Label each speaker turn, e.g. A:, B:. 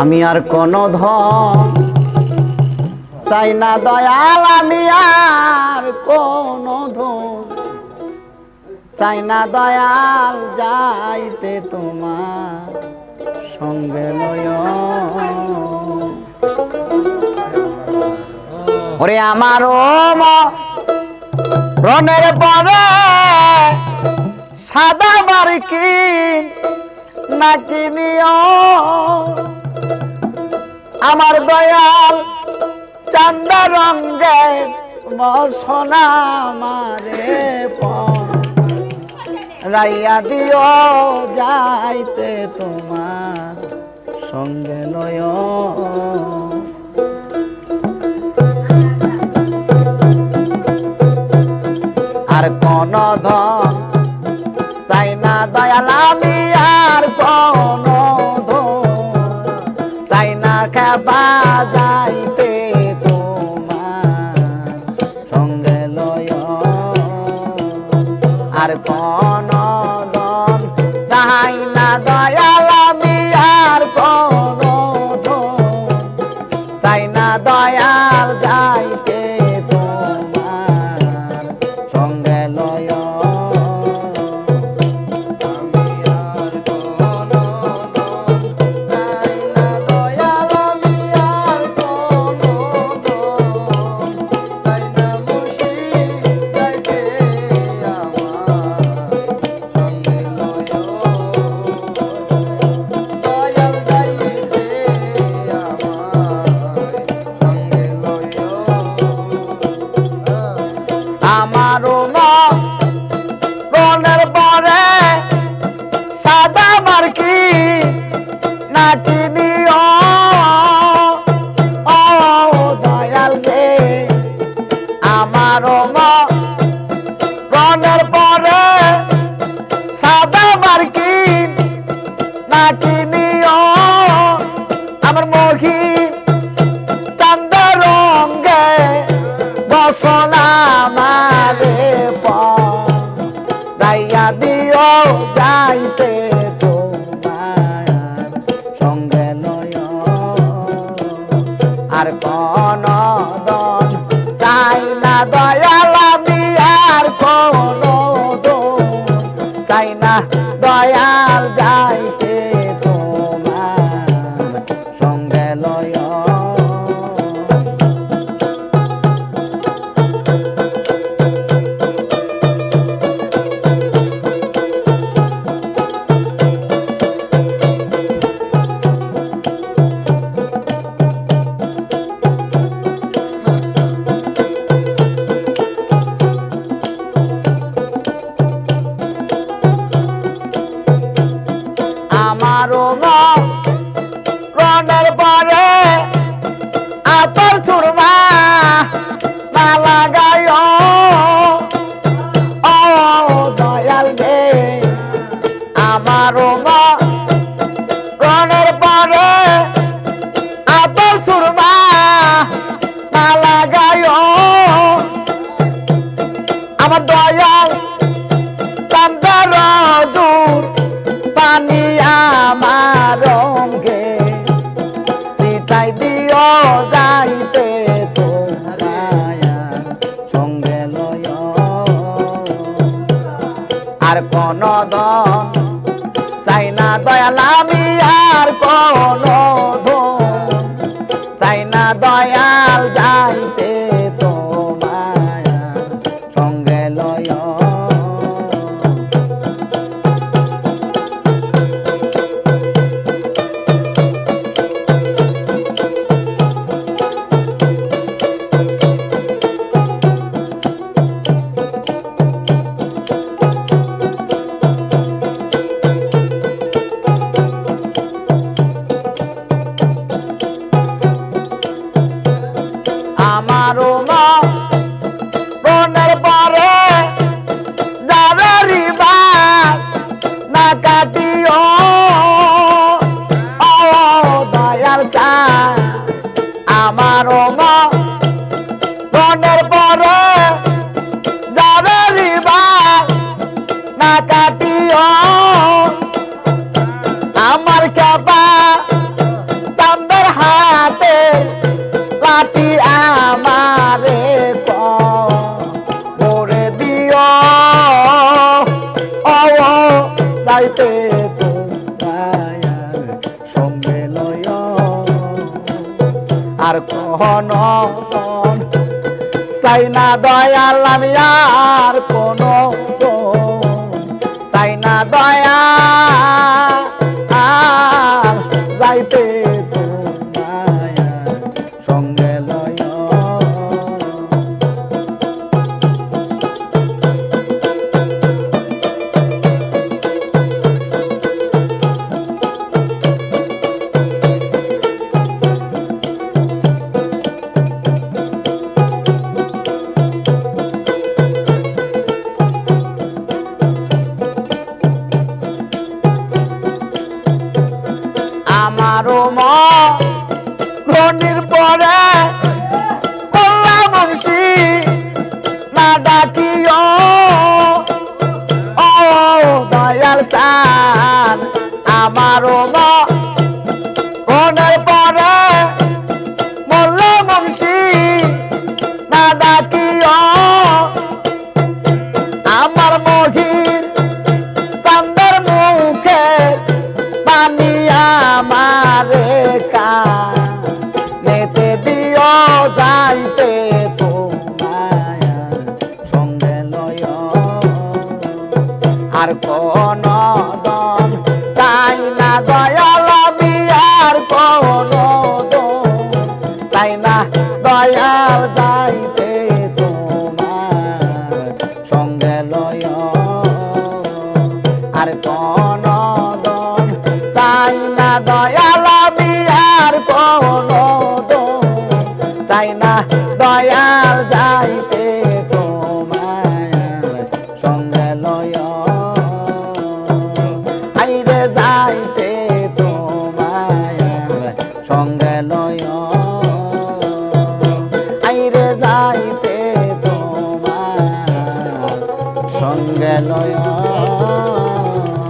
A: আমি আর কোন ধন চাই না, দয়াল, আমি আর কোন ধন চাই না, দয়াল, যাইতে তোমার সঙ্গে ওরে আমার ও রনের পরে সাদা মার্কি নাকি নিও আমার দয়াল চান্দা রঙ্গের মসনা মারে রাইয়া দিও যাইতে তোমার সঙ্গে লয় আর কোন ধন চাই না দয়াল, আমি আর কোন আর কোন আমারও মনের পরে সাদা মার্কি নাকি ও দয়াল রে, আমারও মনের পরে সাদা মার্কি নাকি নিও আমার মহি চান্দা রঙ্গে বসনা যাইতে তোমার সঙ্গে নয় আর কোন চাই না দয়াল বনদন চাই না দয়াল ঘন চাই না দয়াল আমি আর কোন চাই না দয়াল দয়াল আমি আর কোন চাই দয়াল